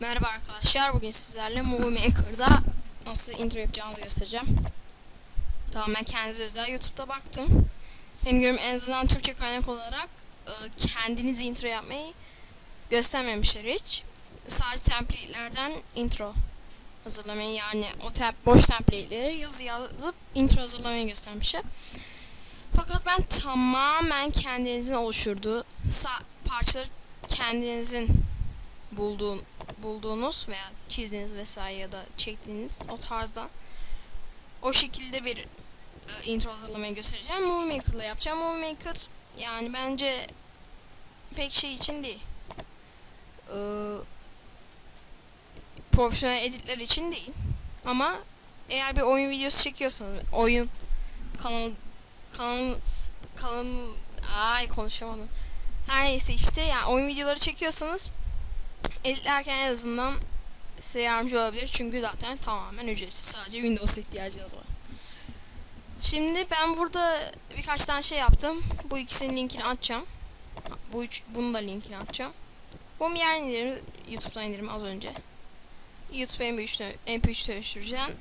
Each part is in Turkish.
Merhaba arkadaşlar. Bugün sizlerle Movie Maker'da nasıl intro yapacağımızı göstereceğim. Tamamen kendinize özel YouTube'da baktım. Hem görüm en azından Türkçe kaynak olarak e, kendiniz intro yapmayı göstermemişler hiç. Sadece template'lerden intro hazırlamayı yani o tab boş template'leri yazı yazıp intro hazırlamayı göstermişler. Fakat ben tamamen kendinizin oluşturduğu parçaları kendinizin bulduğun bulduğunuz veya çizdiğiniz vesaire ya da çektiğiniz o tarzda o şekilde bir e, intro hazırlamayı göstereceğim. Movie Maker'la yapacağım. Movie Maker yani bence pek şey için değil. Ee, profesyonel editler için değil. Ama eğer bir oyun videosu çekiyorsanız oyun kanal kanal kanal ay konuşamadım. Her neyse işte yani oyun videoları çekiyorsanız editlerken en azından size yardımcı olabilir. Çünkü zaten tamamen ücretsiz. Sadece Windows ihtiyacınız var. Şimdi ben burada birkaç tane şey yaptım. Bu ikisinin linkini açacağım. Bu üç, bunun da linkini açacağım. Bu yer indirimi YouTube'dan indirimi az önce. YouTube MP3 dö- MP3 dönüştüreceğim.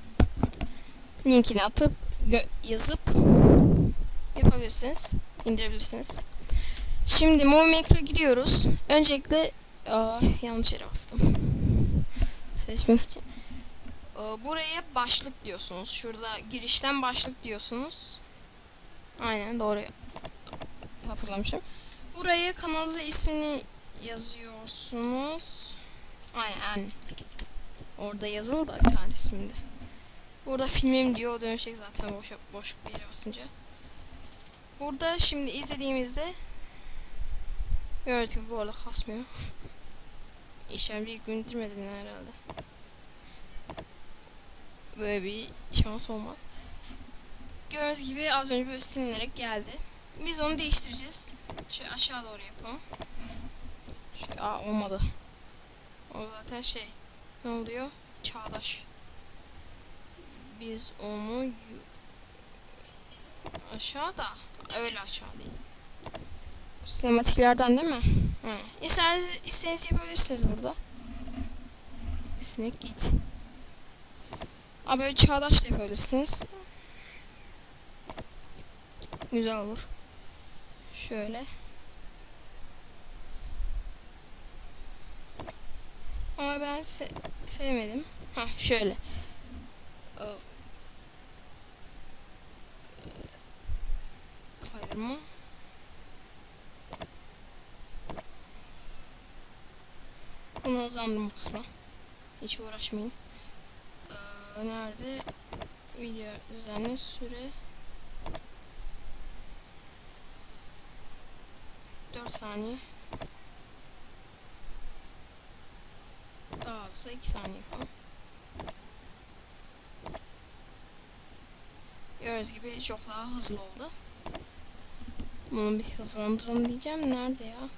Linkini atıp yazıp yapabilirsiniz. indirebilirsiniz. Şimdi Movie Maker'a giriyoruz. Öncelikle Aa, yanlış yere bastım. Seçmek için. Aa, buraya başlık diyorsunuz. Şurada girişten başlık diyorsunuz. Aynen doğru hatırlamışım. Buraya kanalınıza ismini yazıyorsunuz. Aynen, aynen. Orada yazılı da bir tane resminde. Burada filmim diyor. O dönecek zaten boş, boş bir yere basınca. Burada şimdi izlediğimizde gibi bu arada kasmıyor. İşlemci yüklendirmedin herhalde. Böyle bir şans olmaz. Gördüğünüz gibi az önce böyle silinerek geldi. Biz onu değiştireceğiz. Şöyle aşağı doğru yapalım. Şöyle, aa olmadı. O zaten şey. Ne oluyor? Çağdaş. Biz onu aşağıda. Öyle aşağı değil. Sinematiklerden değil mi? İsterseniz, isterseniz yapabilirsiniz burada. Sinek git. Abi böyle çağdaş da yapabilirsiniz. Güzel olur. Şöyle. Ama ben se sevmedim. Ha şöyle. Ee, Kaydırma. Bunu hızlandım kısma. Hiç uğraşmayın. Ee, nerede? Video düzenli süre 4 saniye. Daha azsa 2 saniye falan. Gördüğünüz gibi çok daha hızlı oldu. Bunu bir hızlandıralım diyeceğim. Nerede ya?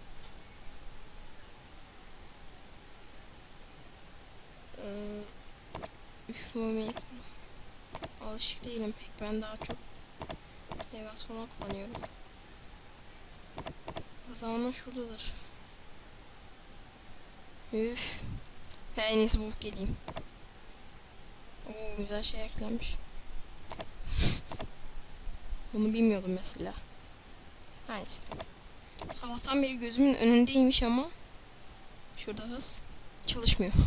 Ee, üf Movie Alışık değilim pek. Ben daha çok Vegas falan kullanıyorum. Hızlanma şuradadır. Üf. Ben en iyisi bulup geleyim. Oo güzel şey eklenmiş. Bunu bilmiyordum mesela. Neyse. Sabahtan beri gözümün önündeymiş ama şurada hız çalışmıyor.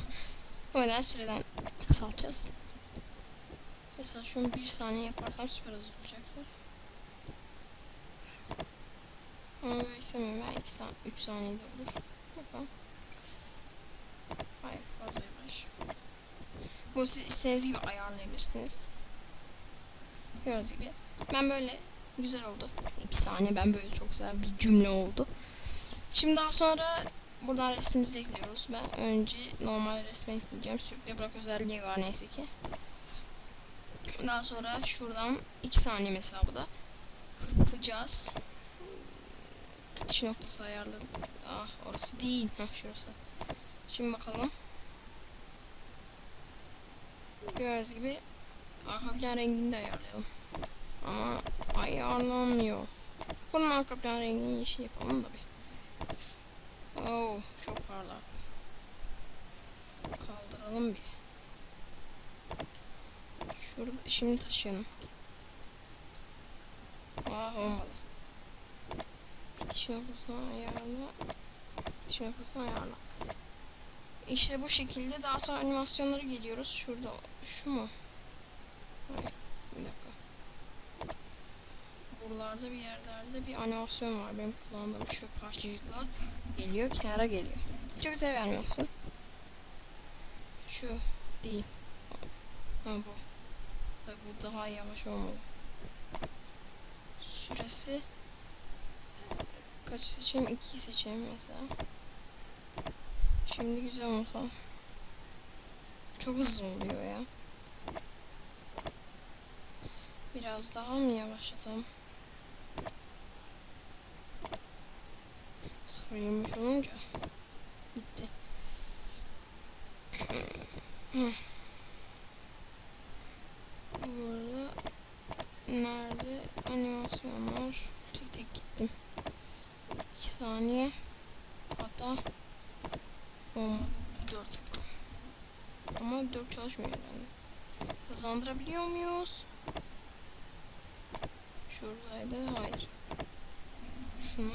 O yüzden süreden kısaltacağız. Mesela şunu bir saniye yaparsam süper hızlı olacaktır. Ama istemiyorum. Ben 2 saniye, 3 saniyede olur. Bakalım. Hayır fazla yavaş. Bu siz istediğiniz gibi ayarlayabilirsiniz. Gördüğünüz gibi. Ben böyle güzel oldu. 2 saniye ben böyle çok güzel bir cümle oldu. Şimdi daha sonra buradan resmimizi ekliyoruz. Ben önce normal resme ekleyeceğim. Sürükle bırak özelliği var neyse ki. Daha sonra şuradan 2 saniye mesela bu da kırpacağız. Bitiş noktası ayarladım. Ah orası değil. Heh şurası. Şimdi bakalım. Gördüğünüz gibi arka plan rengini de ayarlayalım. Ama ayarlanmıyor. Bunun arka plan rengini yeşil yapalım da bir. Oh çok parlak. Bakalım bir. Şurada şimdi taşıyalım. Aa olmadı. Bitiş noktasına ayarla. Bitiş noktasına ayarla. İşte bu şekilde daha sonra animasyonlara geliyoruz. Şurada şu mu? Hayır. Buralarda bir yerlerde bir animasyon var. Benim kullandığım şu parçacıkla geliyor. Kenara geliyor. Çok güzel bir animasyon. Şu değil. Ha bu. Tabi bu daha yavaş olmalı. Süresi kaç seçeyim? 2 seçeyim mesela. Şimdi güzel olsa. Çok hızlı oluyor ya. Biraz daha mı yavaşlatalım? 0.23 olunca bitti. Hı. Burada nerede animasyonlar? Tek tek gittim. 2 saniye. Hatta olmadı. 4 yapalım. Ama 4 çalışmıyor herhalde. Hızlandırabiliyor muyuz? Şuradaydı. Hayır. Şunu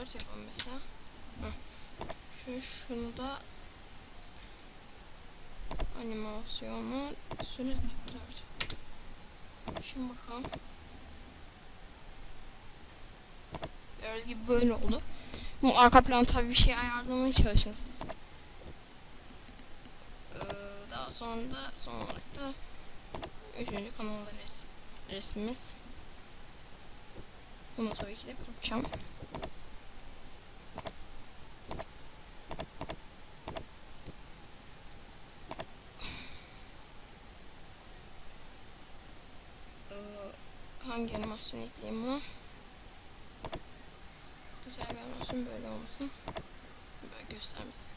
4 yapalım mesela. Şu şunu da animasyonu süre 4. Şimdi bakalım. Gördüğünüz gibi böyle oldu. Bu arka plan tabii bir şey ayarlamaya çalışın siz. Ee, daha sonra da son olarak da üçüncü kanalda res resmimiz. Bunu tabii ki de kuracağım. Ee, animasyon ekleyeyim buna? Güzel bir animasyon böyle olmasın. Böyle göstermesin.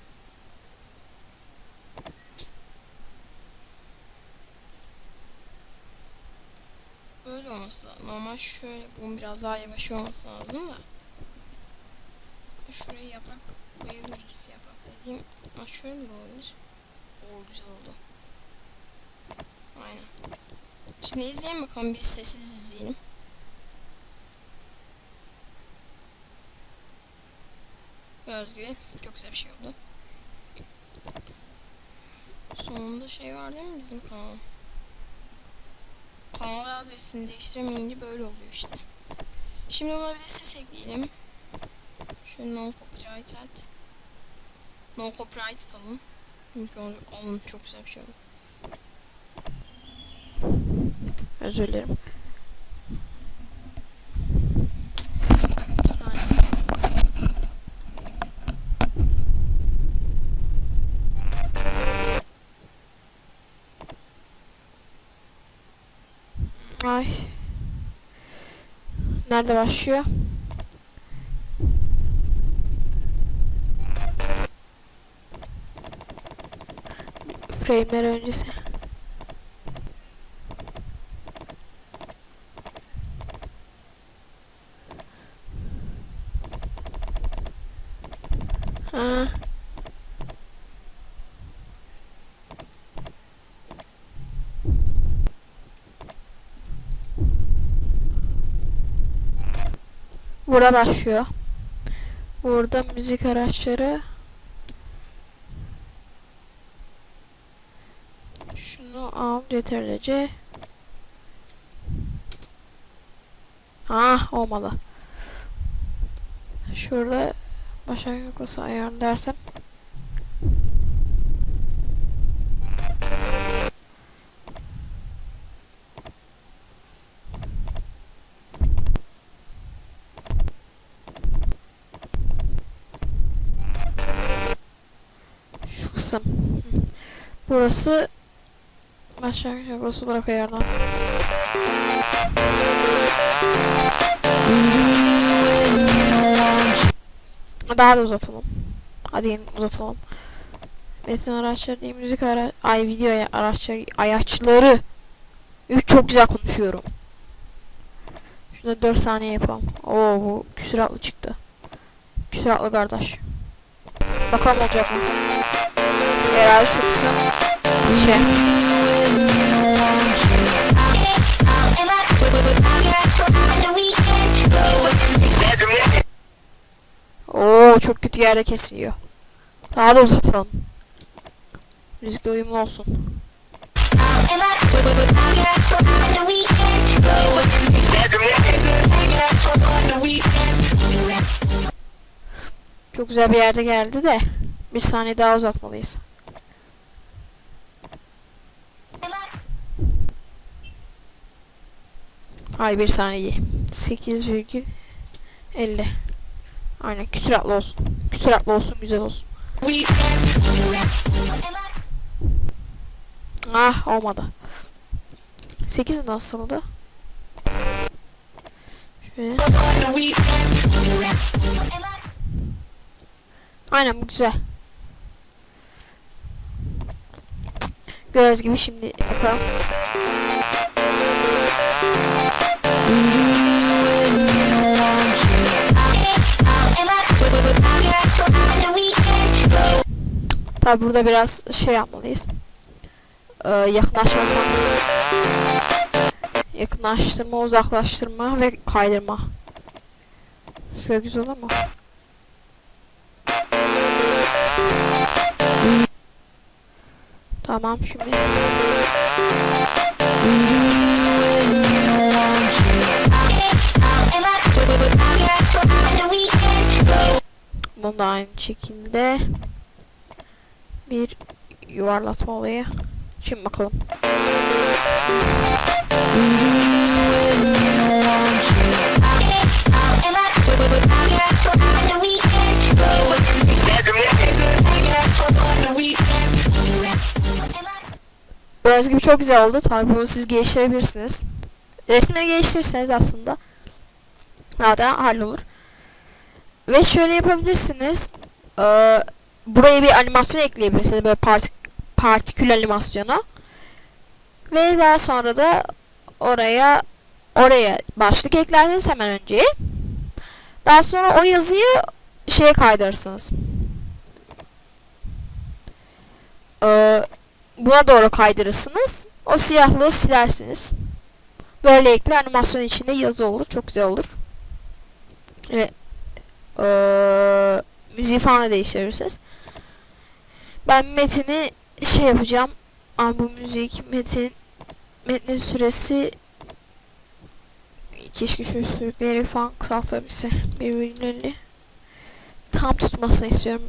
Böyle olması lazım. Normal şöyle bunun biraz daha yavaş olması lazım da. Şuraya yaprak koyabiliriz. Yaprak dediğim ha şöyle de olabilir. Oo güzel oldu. Aynen. Şimdi izleyelim bakalım bir sessiz izleyelim. Gördüğünüz gibi çok güzel bir şey oldu. Sonunda şey var değil mi bizim kanal? Kanal adresini değiştiremeyince böyle oluyor işte. Şimdi ona bir de ses ekleyelim. Şöyle non copyrighted. Non copyrighted alın. Çünkü onu alın çok güzel bir şey oldu. Özür dilerim. Bir saniye. Ay. Nerede başlıyor? Frame'ler öncesi. Ha. Burada başlıyor. Burada müzik araçları. Şunu al yeterlice. Ah olmadı. Şurada başlangıç ayarını dersem. Şu kısım. Burası başlangıç noktası olarak ayarlan. Daha da uzatalım. Hadi yine uzatalım. Metin araçları değil, müzik ara ay video araçları ayaçları. Üç çok güzel konuşuyorum. Şurada 4 saniye yapalım. Oo bu küsuratlı çıktı. Küsuratlı kardeş. Bakalım olacak mı? Herhalde şu kısım şey. Oo çok kötü yerde kesiliyor. Daha da uzatalım. Müzikle uyumlu olsun. Çok güzel bir yerde geldi de bir saniye daha uzatmalıyız. Ay bir saniye. 8,50 Aynen küsuratlı olsun. Küsuratlı olsun güzel olsun. Ah olmadı. 8 nasıldı? Şöyle. Aynen bu güzel. Göz gibi şimdi bakalım. Tabi burada biraz şey yapmalıyız. Ee, yakınlaşma. Yakınlaştırma, uzaklaştırma ve kaydırma. Şöyle güzel olur mu? Tamam şimdi. Bunu da aynı şekilde bir yuvarlatma olayı. Şimdi bakalım. Gördüğünüz gibi çok güzel oldu. Tabii bunu siz geliştirebilirsiniz. Resmini geliştirirseniz aslında zaten hallolur. Ve şöyle yapabilirsiniz. Ee, buraya bir animasyon ekleyebilirsiniz. Böyle partik partikül animasyonu. Ve daha sonra da oraya oraya başlık eklersiniz hemen önce. Daha sonra o yazıyı şeye kaydırırsınız. Ee, buna doğru kaydırırsınız. O siyahlığı silersiniz. Böylelikle animasyon içinde yazı olur. Çok güzel olur. Ve ee, müziği falan da değiştirebilirsiniz. Ben metini şey yapacağım. Ama bu müzik metin metnin süresi keşke şu sürükleyerek falan kısaltabilse. Birbirlerini tam tutmasını istiyorum.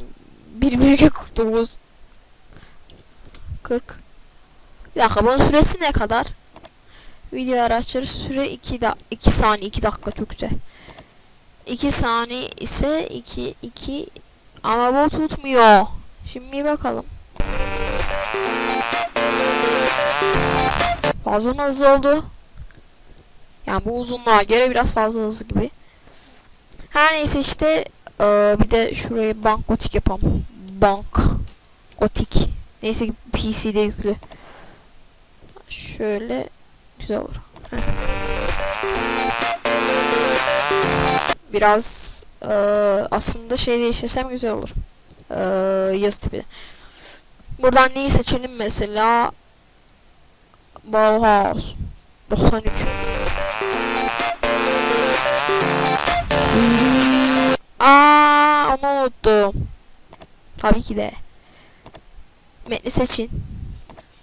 1,49 40 Bir dakika bunun süresi ne kadar? Video araçları süre 2 da 2 saniye 2 dakika çok güzel. 2 saniye ise 2 2 ama bu tutmuyor. Şimdi bakalım. Fazla mı hızlı oldu? Yani bu uzunluğa göre biraz fazla hızlı gibi. Her neyse işte ee, bir de şuraya bank gotik yapalım. Bank gotik. Neyse ki PC'de yüklü. Şöyle güzel olur. Biraz ee, aslında şey değiştirsem güzel olur. Ee, yazı tipi. Buradan neyi seçelim mesela? Bauhaus 93 Aa, onu unuttum. Tabii ki de. Metni seçin.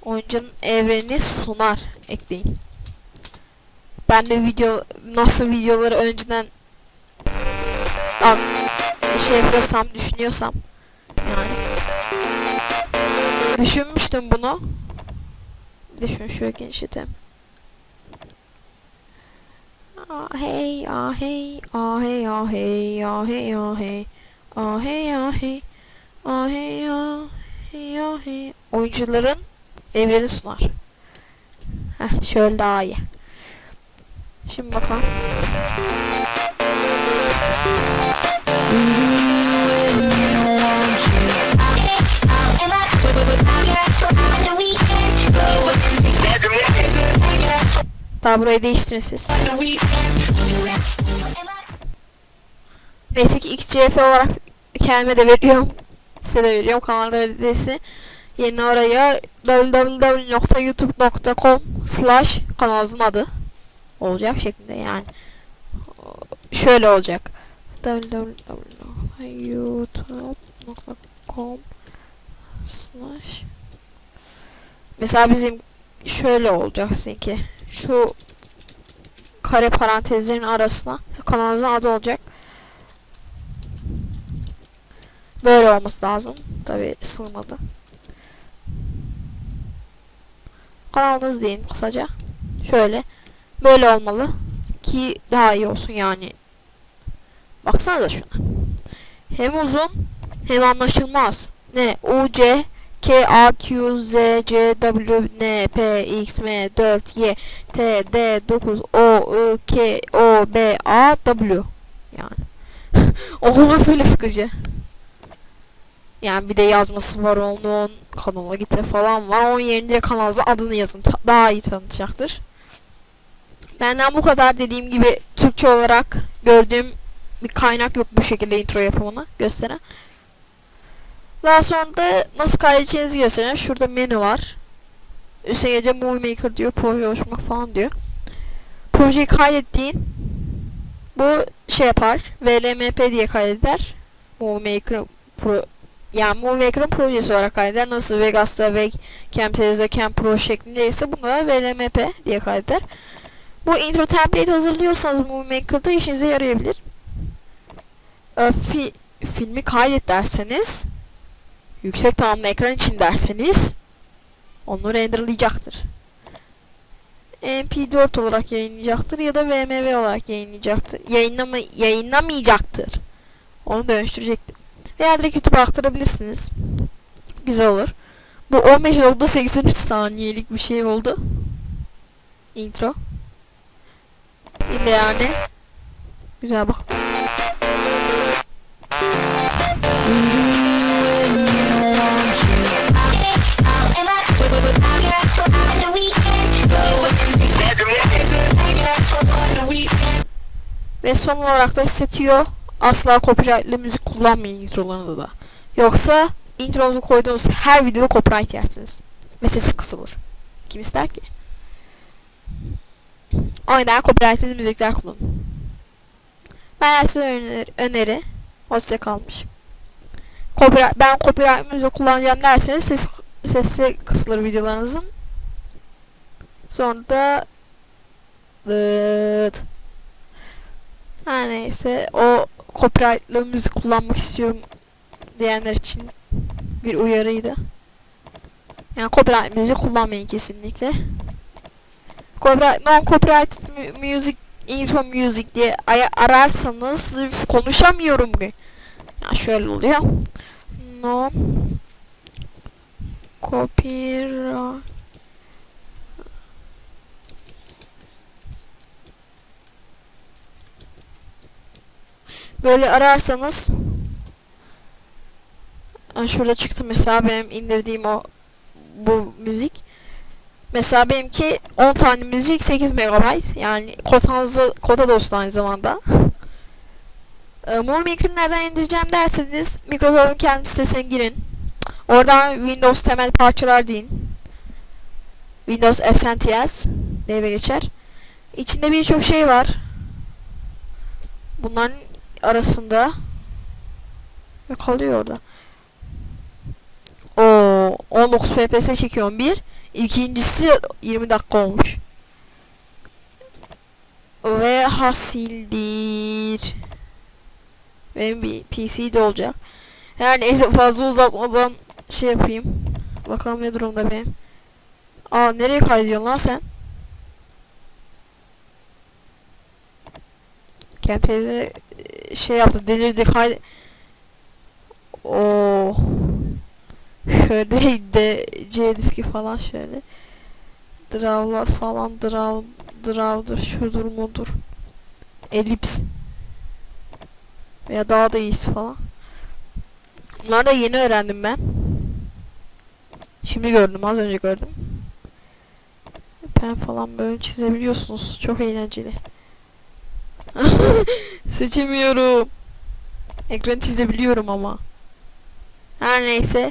Oyuncunun evrenini sunar. Ekleyin. Ben de video nasıl videoları önceden Aa, şey yapıyorsam, düşünüyorsam yani düşünmüştüm bunu. Bir de şunu şöyle genişletelim. Ah hey ah hey ah hey ah hey ah hey ah hey ah hey ah hey ah hey ah hey ah hey oyuncuların evreni sunar. Heh şöyle daha iyi. Şimdi bakalım. Daha burayı değiştirin siz. Neyse ki XCF olarak kendime de veriyorum. Size de veriyorum. Kanalda ödesi Yeni oraya www.youtube.com slash kanalımızın adı olacak şeklinde yani. Şöyle olacak. www.youtube.com slash Mesela bizim şöyle olacak seninki. Şu kare parantezlerin arasına kanalımızın adı olacak. Böyle olması lazım. Tabi sığmadı. Kanalınız deyin kısaca. Şöyle. Böyle olmalı. Ki daha iyi olsun yani. Baksana da şuna. Hem uzun hem anlaşılmaz. Ne? U, C, K, A, Q, Z, C, W, N, P, X, M, 4, Y, T, D, 9, O, I, K, O, B, A, W. Yani. Okuması bile sıkıcı. Yani bir de yazması var onun kanala gitme falan var. Onun yerine direkt kanalınıza adını yazın. Ta- daha iyi tanıtacaktır. Benden bu kadar dediğim gibi Türkçe olarak gördüğüm bir kaynak yok bu şekilde intro yapımını gösteren. Daha sonra da nasıl kaydedeceğinizi göstereyim. Şurada menü var. Üstüne Movie Maker diyor. Proje oluşturmak falan diyor. Projeyi kaydettiğin bu şey yapar. VLMP diye kaydeder. Movie Maker pro yani Movie Maker'ın projesi olarak kaydeder. Nasıl Vegas'ta ve Camtasia'da Cam Pro şeklindeyse bunu da VLMP diye kaydeder. Bu intro template hazırlıyorsanız Movie Maker'da işinize yarayabilir. Ee, fi, filmi kaydet derseniz yüksek tamamlı ekran için derseniz onu renderlayacaktır. MP4 olarak yayınlayacaktır ya da VMV olarak yayınlayacaktır. Yayınlama, yayınlamayacaktır. Onu dönüştürecektir. Veya direkt YouTube'a aktarabilirsiniz. Güzel olur. Bu 15.83 saniyelik bir şey oldu. Intro. Yine yani. Güzel bak. Ve son olarak da setiyor. Asla copyrightlı müzik kullanmayın introlarında da. Yoksa intronuzu koyduğunuz her videoda copyright yersiniz. Ve sesi kısılır. Kim ister ki? O yüzden copyrightsiz müzikler kullanın. Ben size öneri, öneri size kalmış. Copyright, ben copyright müzik kullanacağım derseniz ses, sesi kısılır videolarınızın. Sonra da Dıt. Her neyse o copyrightlı müzik kullanmak istiyorum diyenler için bir uyarıydı. Yani copyright müzik kullanmayın kesinlikle. Copyright, non copyright mu- music intro music diye ararsanız konuşamıyorum bugün. Ya şöyle oluyor. Non copyright Böyle ararsanız Ha, şurada çıktı mesela benim indirdiğim o bu müzik. Mesela benimki 10 tane müzik 8 MB yani kotanızı kota dostu aynı zamanda. e, Movie nereden indireceğim derseniz Microsoft'un kendi sitesine girin. Oradan Windows temel parçalar deyin. Windows Essentials diye de geçer. İçinde birçok şey var. Bunların arasında ve kalıyor orada. O 19 FPS çekiyorum bir. İkincisi 20 dakika olmuş. Ve hasildir. Benim bir PC de olacak. Her neyse fazla uzatmadan şey yapayım. Bakalım ne durumda benim. Aa nereye kaydediyorsun lan sen? Kempeze şey yaptı delirdi kay o şöyle de C diski falan şöyle drawlar falan draw draw'dır şudur mudur elips veya daha da iyisi falan bunları da yeni öğrendim ben şimdi gördüm az önce gördüm pen falan böyle çizebiliyorsunuz çok eğlenceli Seçemiyorum. Ekran çizebiliyorum ama. Her neyse.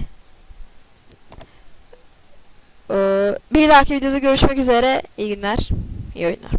Bir dahaki videoda görüşmek üzere. İyi günler. İyi oyunlar.